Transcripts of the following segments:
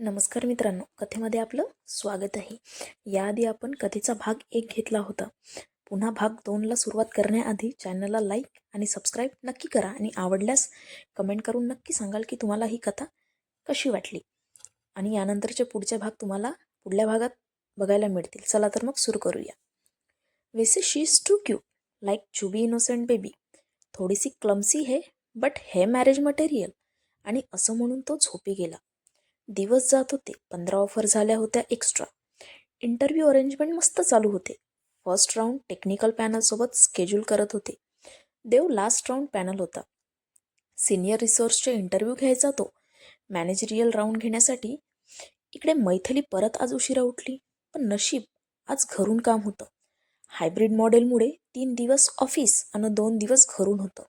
नमस्कार मित्रांनो कथेमध्ये आपलं स्वागत आहे. याआधी आपण कथेचा भाग एक घेतला होता. पुन्हा भाग दोनला सुरुवात करण्याआधी चॅनलला लाईक आणि सबस्क्राईब नक्की करा आणि आवडल्यास कमेंट करून नक्की सांगाल की तुम्हाला ही कथा कशी वाटली. आणि यानंतरचे पुढचे भाग तुम्हाला पुढल्या भागात बघायला मिळतील. चला तर मग सुरू करूया. वेसे she is too cute like chubby innocent baby. थोडीशी क्लम्सी है बट हे मॅरेज मटेरियल. आणि असं म्हणून तो झोपी गेला. दिवस जात होते. पंधरा ऑफर झाल्या होत्या एक्स्ट्रा इंटरव्ह्यू अरेंजमेंट मस्त चालू होते. फर्स्ट राऊंड टेक्निकल पॅनलसोबत स्केड्यूल करत होते. देव लास्ट राऊंड पॅनल होता. सिनियर रिसोर्सचे इंटरव्ह्यू घ्यायचा तो. मॅनेजरियल राऊंड घेण्यासाठी इकडे मैथली परत आज उशिरा उठली. पण नशीब आज घरून काम होतं. हायब्रिड मॉडेलमुळे तीन दिवस ऑफिस आणि दोन दिवस घरून होतं.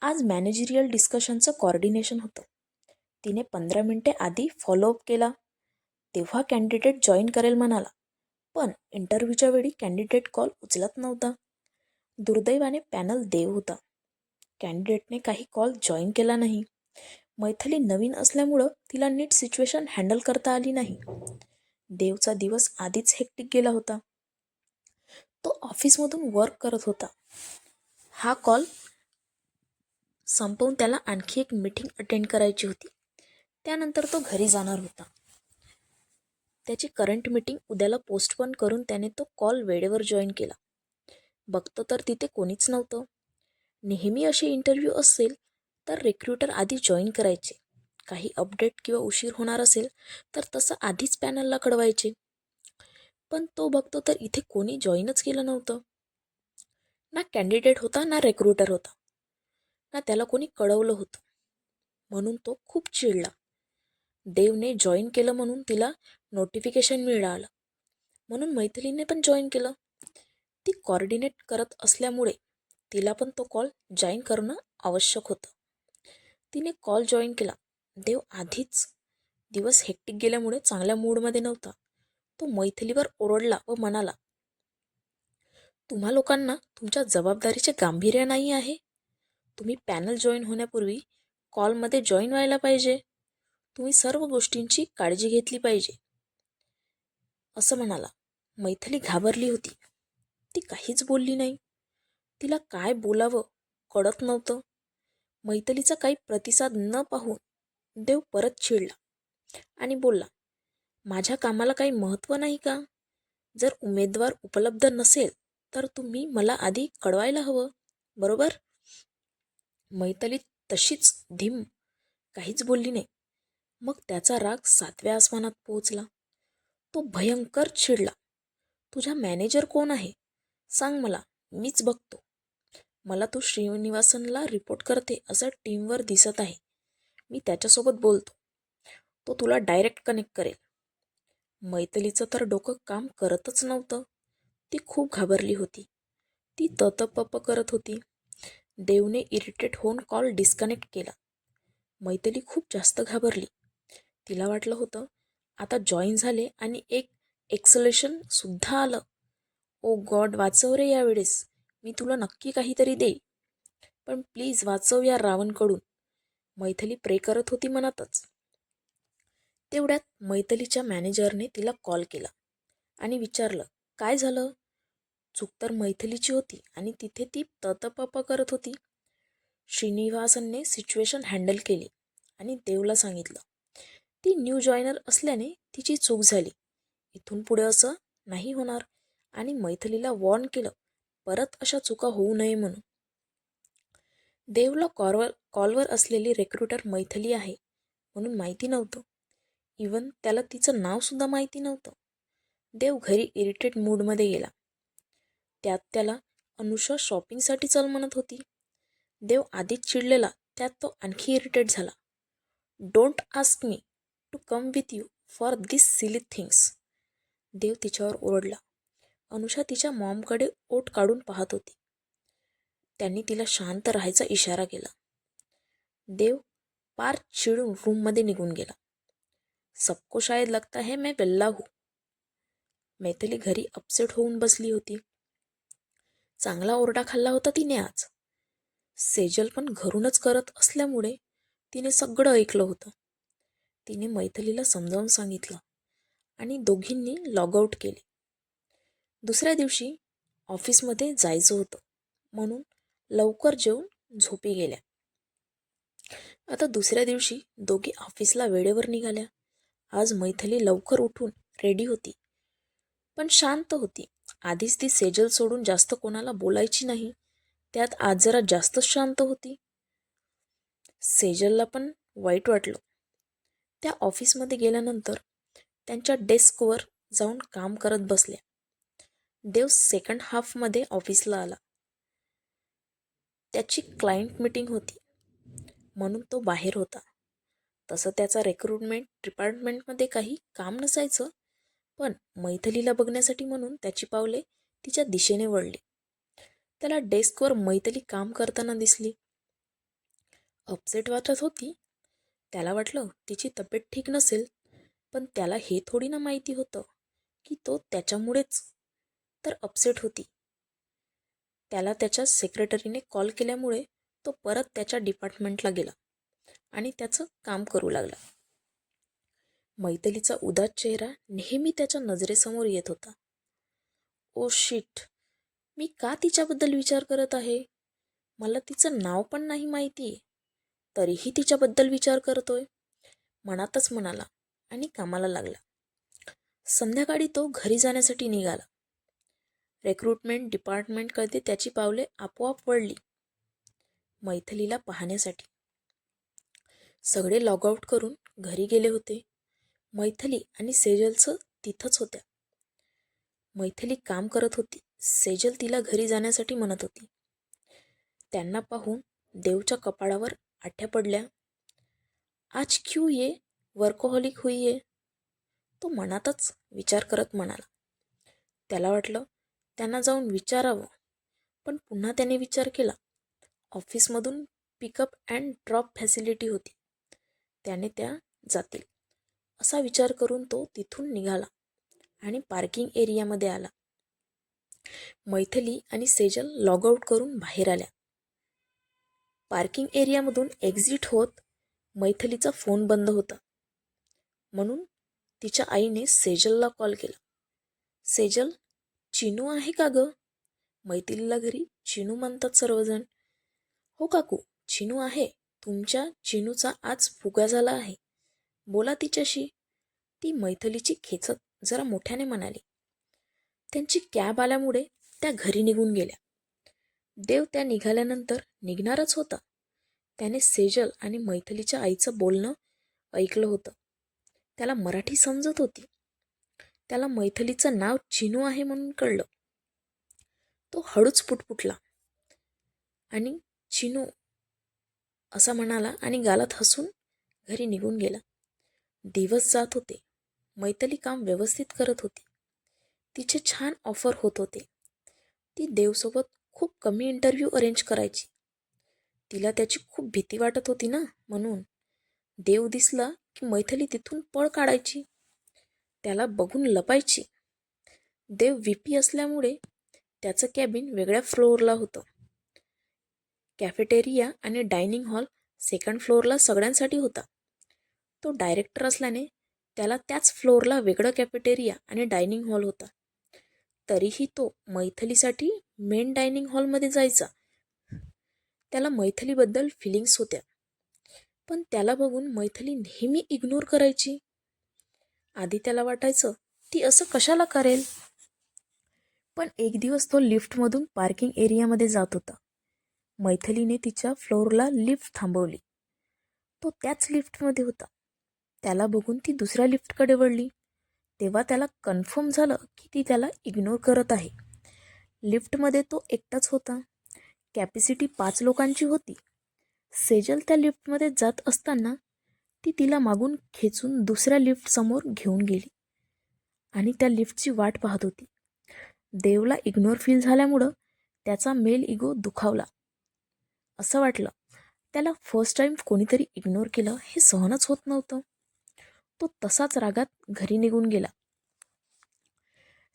आज मॅनेजरियल डिस्कशनचं कॉर्डिनेशन होतं. तिने पंधरा मिनटे आधी फॉलोअप केला. तेव्हा कॅन्डिडेट जॉईन करेल म्हणाला. पण इंटरव्ह्यूच्या वेळी कॅन्डिडेट कॉल उचलत नव्हता. दुर्दैवाने पॅनल देव होता. कॅन्डिडेटने काही कॉल जॉईन केला नाही. मैथली नवीन असल्यामुळं तिला नीट सिच्युएशन हँडल करता आली नाही. देवचा दिवस आधीच हेक्टिक गेला होता. तो ऑफिसमधून वर्क करत होता. हा कॉल संपवून त्याला आणखी एक मीटिंग अटेंड करायची होती. त्यानंतर तो घरी जाणार होता. त्याची करंट मीटिंग उद्याला पोस्टपोन करून त्याने तो कॉल वेळेवर जॉईन केला. बघतो तर तिथे कोणीच नव्हतं. नेहमी असे इंटरव्ह्यू असेल तर रिक्रुटर आधी जॉईन करायचे. काही अपडेट किंवा उशीर होणार असेल तर तसं आधीच पॅनलला कळवायचे. पण तो बघतो तर इथे कोणी जॉईनच केलं नव्हतं. ना कॅन्डिडेट होता ना रिक्रुटर होता. ना त्याला कोणी कळवलं होतं. म्हणून तो खूप चिडला. देवने जॉईन केलं म्हणून तिला नोटिफिकेशन मिळालं. म्हणून मैथिलीने पण जॉईन केलं. ती कॉर्डिनेट करत असल्यामुळे तिला पण तो कॉल जॉईन करणं आवश्यक होतं. तिने कॉल जॉईन केला. देव आधीच दिवस हेक्टिक गेल्यामुळे चांगल्या मूडमध्ये नव्हता. तो मैथिलीवर ओरडला व म्हणाला तुम्हा लोकांना तुमच्या जबाबदारीचे गांभीर्य नाही आहे? तुम्ही पॅनल जॉईन होण्यापूर्वी कॉलमध्ये जॉईन व्हायला पाहिजे. तुम्ही सर्व गोष्टींची काळजी घेतली पाहिजे. असं म्हणाला. मैथिली घाबरली होती. ती काहीच बोलली नाही. तिला काय बोलावं कळत नव्हतं. मैथलीचा काही प्रतिसाद न पाहून देव परत चिडला आणि बोलला माझ्या कामाला काही महत्त्व नाही का? जर उमेदवार उपलब्ध नसेल तर तुम्ही मला आधी कळवायला हवं बरोबर? मैथली तशीच धीम काहीच बोलली नाही. मग त्याचा राग सातव्या आसमानात पोहोचला. तो भयंकर चिडला. तुझा मॅनेजर कोण आहे? सांग मला मीच बघतो. मला तू श्रीनिवासनला रिपोर्ट करते असं टीमवर दिसत आहे. मी त्याच्यासोबत बोलतो. तो तुला डायरेक्ट कनेक्ट करेल. मैथलीचं तर डोकं काम करतच नव्हतं. ती खूप घाबरली होती. ती ततपप करत होती. देवने इरिटेट होऊन कॉल डिस्कनेक्ट केला. मैथली खूप जास्त घाबरली. तिला वाटलं होतं. आता जॉईन झाले आणि एक एक्सलेशन सुद्धा आलं. Oh ओ गॉड वाचव रे यावेळेस. मी तुला नक्की काहीतरी देईल पण प्लीज वाचव या रावणकडून. मैथली प्रे करत होती मनातच. तेवढ्यात मैथलीच्या मॅनेजरने तिला कॉल केला. आणि विचारलं काय झालं? चूक तर मैथलीची होती आणि तिथे ती ततपप करत होती. श्रीनिवासनने सिच्युएशन हँडल केली आणि देवला सांगितलं ती न्यू जॉईनर असल्याने तिची चूक झाली. इथून पुढे असं नाही होणार. आणि मैथिलीला वॉर्न केलं परत अशा चुका होऊ नये म्हणून. देवला कॉलवर कॉलवर असलेली रेक्रुटर मैथिली आहे म्हणून माहिती नव्हतं. इवन त्याला तिचं नावसुद्धा माहिती नव्हतं. देव घरी इरिटेट मूडमध्ये गेला. त्यात त्याला अनुषा शॉपिंगसाठी चल म्हणत होती. देव आधीच चिडलेला त्यात तो आणखी इरिटेट झाला. Don't ask me to come with you for this silly things Dev तिच्यावर ओरडला. अनुषा तिच्या मॉमकडे ओट काढून पाहत होती. त्यांनी तिला शांत राहायचा इशारा केला. देव पार चिडून रूममध्ये निघून गेला. सबको शायद लगता है मैं बेल्ला हूँ. मैथिली घरी अपसेट होऊन बसली होती. चांगला ओरडा खाल्ला होता तिने आज. सेजल पण घरूनच करत असल्यामुळे तिने सगळं ऐकलं होतं. तिने मैथिलीला समजावून सांगितलं आणि दोघींनी लॉगआउट केले. दुसऱ्या दिवशी ऑफिसमध्ये जायचं होतं म्हणून लवकर जेवून झोपी गेल्या. आता दुसऱ्या दिवशी दोघी ऑफिसला वेळेवर निघाल्या. आज मैथली लवकर उठून रेडी होती. पण शांत होती. आधीच ती सेजल सोडून जास्त कोणाला बोलायची नाही. त्यात आज जरा जास्तच शांत होती. सेजलला पण वाईट वाटलं. त्या ऑफिसमध्ये गेल्यानंतर त्यांच्या डेस्कवर जाऊन काम करत बसल्या. देव सेकंड हाफमध्ये ऑफिसला आला. त्याची क्लायंट मीटिंग होती. म्हणून तो बाहेर होता. तसं त्याचा रेक्रुटमेंट डिपार्टमेंटमध्ये काही काम नसायचं पण मैथलीला बघण्यासाठी म्हणून त्याची पावले तिच्या दिशेने वळली. त्याला डेस्कवर मैथली काम करताना दिसली. अपसेट वाटत होती त्याला वाटलं तिची तब्येत ठीक नसेल पण त्याला हे थोडी ना माहिती होतं की तो त्याच्यामुळेच तर अपसेट होती. त्याला त्याच्या सेक्रेटरीने कॉल केल्यामुळे तो परत त्याच्या डिपार्टमेंटला गेला आणि त्याचं काम करू लागला. मैथिलीचा उदास चेहरा नेहमी त्याच्या नजरेसमोर येत होता. ओ शिट मी का तिच्याबद्दल विचार करत आहे? मला तिचं नाव पण नाही माहिती तरीही तिच्याबद्दल विचार करतोय. मनातच म्हणाला आणि कामाला लागला. संध्याकाळी तो घरी जाण्यासाठी निघाला. रेक्रुटमेंट डिपार्टमेंटकडे त्याची पावले आपोआप वळली. मैथिलीला पाहण्यासाठी. सगळे लॉगआउट करून घरी गेले होते. मैथिली आणि सेजलचं तिथंच होत्या. मैथिली काम करत होती. सेजल तिला घरी जाण्यासाठी म्हणत होती. त्यांना पाहून देवच्या कपाळावर आठ्या पडल्या. आज क्यू ये? वर्कोहॉलिक हुई ये? तो मनातच विचार करत म्हणाला. त्याला वाटलं त्यांना जाऊन विचारावं पण पुन्हा त्याने विचार केला. ऑफिसमधून पिकअप अँड ड्रॉप फॅसिलिटी होती. त्याने त्या जातील असा विचार करून तो तिथून निघाला आणि पार्किंग एरियामध्ये आला. मैथिली आणि सेजल लॉगआउट करून बाहेर आल्या. पार्किंग एरियामधून एक्झिट होत मैथिलीचा फोन बंद होता. म्हणून तिच्या आईने सेजलला कॉल केला. सेजल चिनू आहे का गं? मैथिलीला घरी चिनू म्हणतात सर्वजण. हो काकू चिनू आहे. तुमच्या चिनूचा आज फुगा झाला आहे. बोला तिच्याशी. ती मैथलीची खेचत जरा मोठ्याने म्हणाली. त्यांची कॅब आल्यामुळे त्या घरी निघून गेल्या. देव त्या निघाल्यानंतर निघणारच होता. त्याने सेजल आणि मैथिलीच्या आईचं बोलणं ऐकलं होतं. त्याला मराठी समजत होती. त्याला मैथिलीचं नाव चिनू आहे म्हणून कळलं. तो हळूच पुटपुटला. आणि चिनू असा म्हणाला आणि गालात हसून घरी निघून गेला. दिवस जात होते. मैथली काम व्यवस्थित करत होती. तिचे छान ऑफर होत होते. ती देवसोबत खूप कमी इंटरव्ह्यू अरेंज करायची. तिला त्याची खूप भीती वाटत होती ना म्हणून. देव दिसला की मैथली तिथून पळ काढायची. त्याला बघून लपायची. देव व्हीपी असल्यामुळे त्याचं कॅबिन वेगळ्या फ्लोअरला होतं. कॅफेटेरिया आणि डायनिंग हॉल सेकंड फ्लोअरला सगळ्यांसाठी होता. तो डायरेक्टर असल्याने त्याला त्याच फ्लोअरला वेगळं कॅफेटेरिया आणि डायनिंग हॉल होता. तरीही तो मैथलीसाठी मेन डायनिंग हॉलमध्ये जायचा. त्याला मैथलीबद्दल फिलिंग्स होत्या. पण त्याला बघून मैथली नेहमी इग्नोर करायची. आधी त्याला वाटायचं ती असं कशाला करेल? पण एक दिवस तो लिफ्टमधून पार्किंग एरियामध्ये जात होता. मैथलीने तिच्या फ्लोअरला लिफ्ट थांबवली. तो त्याच लिफ्टमध्ये होता. त्याला बघून ती दुसऱ्या लिफ्टकडे वळली. तेव्हा त्याला कन्फर्म झालं की ती त्याला इग्नोर करत आहे. लिफ्टमध्ये तो एकटाच होता. कॅपॅसिटी पाच लोकांची होती. सेजल त्या लिफ्टमध्ये जात असताना ती तिला मागून खेचून दुसऱ्या लिफ्टसमोर घेऊन गेली. आणि त्या लिफ्टची वाट पाहत होती. देवला इग्नोर फील झाल्यामुळं त्याचा मेल इगो दुखावला. असं वाटलं. त्याला फर्स्ट टाईम कोणीतरी इग्नोर केलं हे सहनच होत नव्हतं. तो तसाच रागात घरी निघून गेला.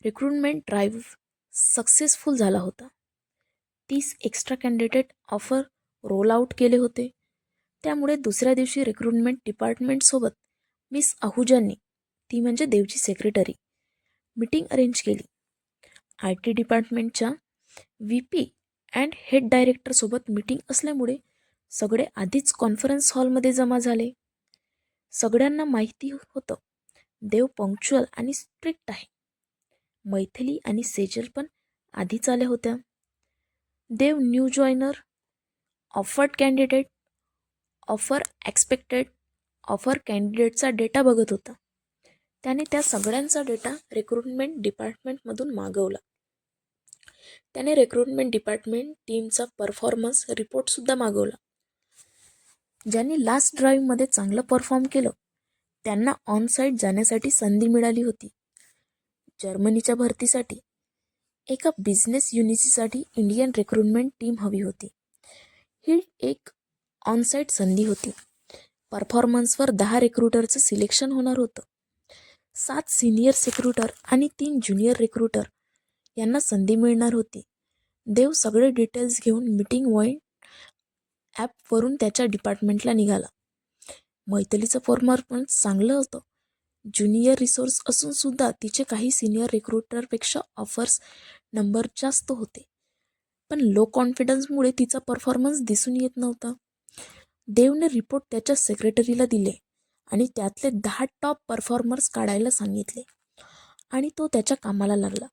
रिक्रुटमेंट ड्राईव्ह सक्सेसफुल झाला होता. तीस extra candidate offer roll out केले होते. त्यामुळे दुसऱ्या दिवशी रिक्रुटमेंट डिपार्टमेंटसोबत मिस आहुजांनी ती म्हणजे देवची सेक्रेटरी मीटिंग अरेंज केली. आय टी डिपार्टमेंटच्या व्ही पी अँड हेड डायरेक्टरसोबत मीटिंग असल्यामुळे सगळे आधीच कॉन्फरन्स हॉलमध्ये जमा झाले. सगळ्यांना माहिती हो-, होतं. देव पंक्च्युअल आणि स्ट्रिक्ट आहे. मैथिली आणि सेजल पण आधीच आल्या होत्या. Dev new joiner offered candidate offer expected offer कॅन्डिडेटचा data बघत होता. त्याने त्या सगळ्यांचा डेटा रिक्रुटमेंट डिपार्टमेंटमधून मागवला. त्याने रिक्रुटमेंट डिपार्टमेंट टीमचा परफॉर्मन्स रिपोर्टसुद्धा मागवला. ज्यांनी लास्ट ड्राईव्हमध्ये चांगलं परफॉर्म केलं त्यांना ऑनसाईट जाण्यासाठी संधी मिळाली होती. जर्मनीच्या भरतीसाठी एका बिझनेस युनिसीसाठी इंडियन रिक्रुटमेंट टीम हवी होती. ही एक ऑनसाईट संधी होती. परफॉर्मन्सवर दहा रिक्रुटरचं सिलेक्शन होणार होतं. सात सिनियर रिक्रुटर आणि तीन ज्युनियर रिक्रुटर यांना संधी मिळणार होती. देव सगळे डिटेल्स घेऊन मीटिंग वॉईन ॲपवरून त्याच्या डिपार्टमेंटला निघाला. मैथिलीचं परफॉर्मन्स चांगलं होतं. ज्युनियर रिसोर्स असूनसुद्धा तिचे काही सिनियर रिक्रुटरपेक्षा ऑफर्स नंबर जास्त होते. पण लो कॉन्फिडन्समुळे तिचा परफॉर्मन्स दिसून येत नव्हता. देवने रिपोर्ट त्याच्या सेक्रेटरीला दिले आणि त्यातले दहा टॉप परफॉर्मर्स काढायला सांगितले आणि तो त्याच्या कामाला लागला.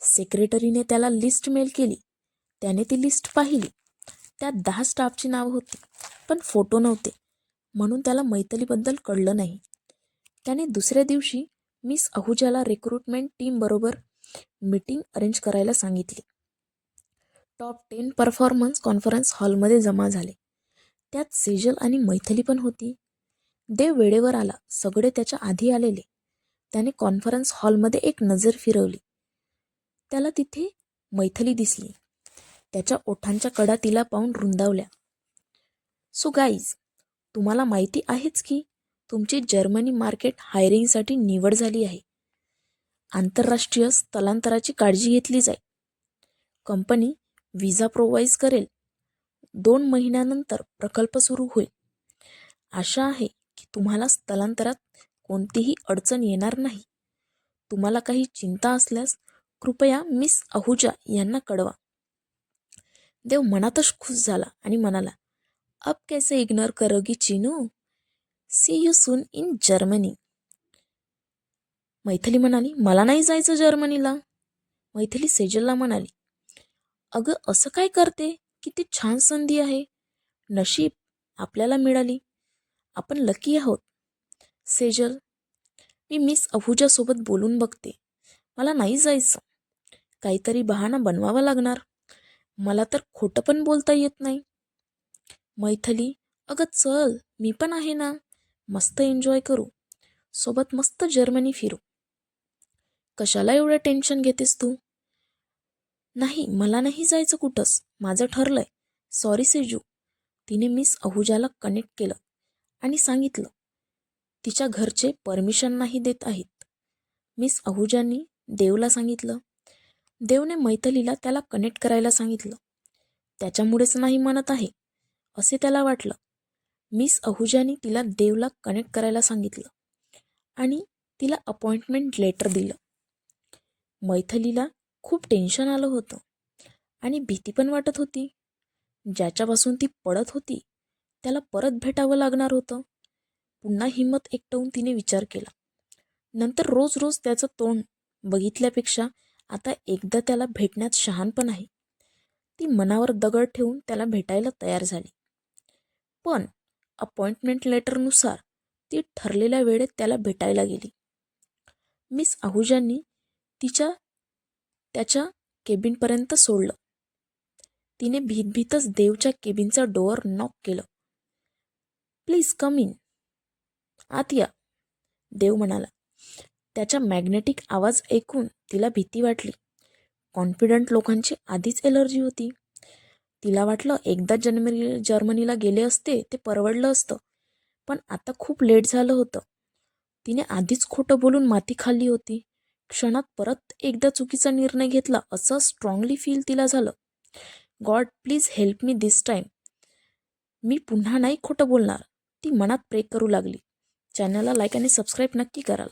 सेक्रेटरीने त्याला लिस्ट मेल केली. त्याने ती लिस्ट पाहिली. त्यात दहा स्टाफची नावं होती पण फोटो नव्हते. म्हणून त्याला मैथलीबद्दल कळलं नाही. त्याने दुसऱ्या दिवशी मिस अहुजाला रिक्रुटमेंट टीमबरोबर मीटिंग अरेंज करायला सांगितली. टॉप टेन परफॉर्मन्स कॉन्फरन्स हॉलमध्ये जमा झाले. त्यात सेजल आणि मैथली पण होती. देव वेळेवर आला सगळे त्याच्या आधी आलेले. त्याने कॉन्फरन्स हॉलमध्ये एक नजर फिरवली. त्याला तिथे मैथली दिसली. त्याच्या ओठांच्या कडा तिला पाहून रुंदावल्या. सो गाईज तुम्हाला माहिती आहेच की तुमची जर्मनी मार्केट हायरिंगसाठी निवड झाली आहे. आंतरराष्ट्रीय स्थलांतराची काळजी घेतली जाईल. कंपनी विजा प्रोव्हाइज करेल. दोन महिन्यानंतर प्रकल्प सुरू होईल. आशा आहे की तुम्हाला स्थलांतरात कोणतीही अडचण येणार नाही. तुम्हाला काही चिंता असल्यास कृपया मिस आहुजा यांना कळवा. देव मनातच खुश झाला आणि म्हणाला अब कैसे इग्नोर करोगी Chinu? See you soon in Germany Maithili म्हणाली मला नाही जायचं जर्मनीला. मैथिली सेजलला म्हणाली अगं असं काय करते? किती छान संधी आहे. नशीब आपल्याला मिळाली. आपण लकी आहोत. सेजल मी मिस अहुजासोबत बोलून बघते. मला नाही जायचं. काहीतरी बहाणा बनवावा लागणार. मला तर खोटं पण बोलता येत नाही. मैथली अगं चल मी पण आहे ना. मस्त एन्जॉय करू. सोबत मस्त जर्मनी फिरू. कशाला एवढं टेन्शन घेतेस तू? नाही मला नाही जायचं कुठंच. माझं ठरलंय. सॉरी सेजू तिने मिस अहुजाला कनेक्ट केलं आणि सांगितलं तिच्या घरचे परमिशन नाही देत आहेत. मिस अहुजांनी देवला सांगितलं देवने मैथलीला त्याला कनेक्ट करायला सांगितलं. त्याच्यामुळेच नाही म्हणत आहे असे त्याला वाटलं. मिस अहुजानी तिला देवला कनेक्ट करायला सांगितलं आणि तिला अपॉइंटमेंट लेटर दिलं. मैथलीला खूप टेन्शन आलं होतं आणि भीती पण वाटत होती. ज्याच्यापासून ती पडत होती त्याला परत भेटावं लागणार होतं. पुन्हा हिंमत एकटवून तिने विचार केला. नंतर रोज रोज त्याचं तोंड बघितल्यापेक्षा आता एकदा त्याला भेटण्यात शहाणपण आहे. ती मनावर दगड ठेवून त्याला भेटायला तयार झाली. पण अपॉइंटमेंट लेटरनुसार ती ठरलेल्या वेळेत त्याला भेटायला गेली. मिस आहुजांनी तिच्या त्याच्या केबिनपर्यंत सोडलं. तिने भीतभीतच देवच्या केबिनचा डोअर नॉक केलं. Please come in. आत या देव म्हणाला. त्याच्या मॅग्नेटिक आवाज ऐकून तिला भीती वाटली. कॉन्फिडंट लोकांची आधीच एलर्जी होती. तिला वाटलं एकदा जन्मनी जर्मनीला गेले असते ते परवडलं असतं. पण आता खूप लेट झालं होतं. तिने आधीच खोटं बोलून माती खाल्ली होती. क्षणात परत एकदा चुकीचा निर्णय घेतला असं स्ट्रॉंगली फील तिला झालं. God please help me this time मी पुन्हा नाही खोटं बोलणार. ती मनात प्रे करू लागली. चॅनलला लाईक आणि सबस्क्राईब नक्की कराल.